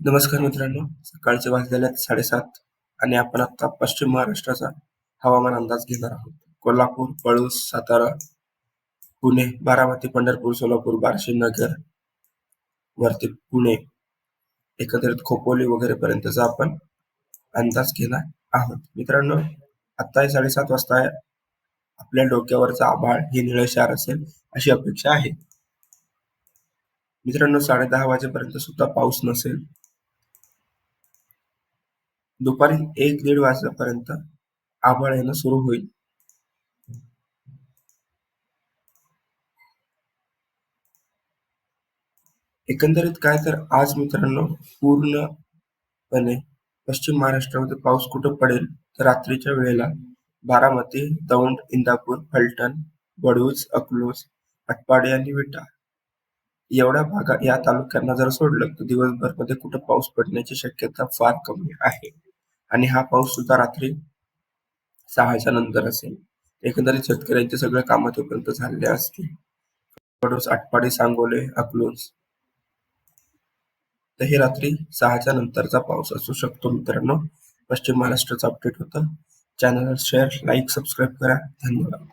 नमस्कार मित्रांनो. सकाळचे वाजलेले आहेत साडेसात आणि आपण आता पश्चिम महाराष्ट्राचा हवामान अंदाज घेणार आहोत. कोल्हापूर पळूस सातारा पुणे बारामती पंढरपूर सोलापूर बार्शी नगर वरती पुणे एकत्रित खोपोली वगैरे पर्यंतचा आपण अंदाज घेणार आहोत. मित्रांनो आत्ताही साडेसात वाजता आपल्या डोक्यावरचा आभाळ हे निळशार असेल अशी अपेक्षा आहे. मित्रांनो साडे दहा वाजेपर्यंत सुद्धा पाऊस नसेल. दुपारी एक दीड वाजेपर्यंत आभाळ येणं सुरू होईल. एकंदरीत काय तर आज मित्रांनो पूर्णपणे पश्चिम महाराष्ट्रामध्ये पाऊस कुठं पडेल? तर रात्रीच्या वेळेला बारामती दौंड इंदापूर फलटण वडूज अकलूज आटपाडी आणि विटा एवढ्या भागा या तालुक्यांना जर सोडलं तर दिवसभरमध्ये कुठं पाऊस पडण्याची शक्यता फार कमी आहे. आणि हा पाऊस सुद्धा रात्री सहाच्या नंतर असेल. एकंदरीत शेतकऱ्यांचे सगळे कामं तोपर्यंत झालेले असतील. वडूज आटपाडी सांगोले अकलूज. तर हे रात्री सहाच्या नंतरचा पाऊस असू शकतो मित्रांनो. पश्चिम महाराष्ट्राचं अपडेट होतं. चॅनलला शेअर लाईक सबस्क्राईब करा. धन्यवाद.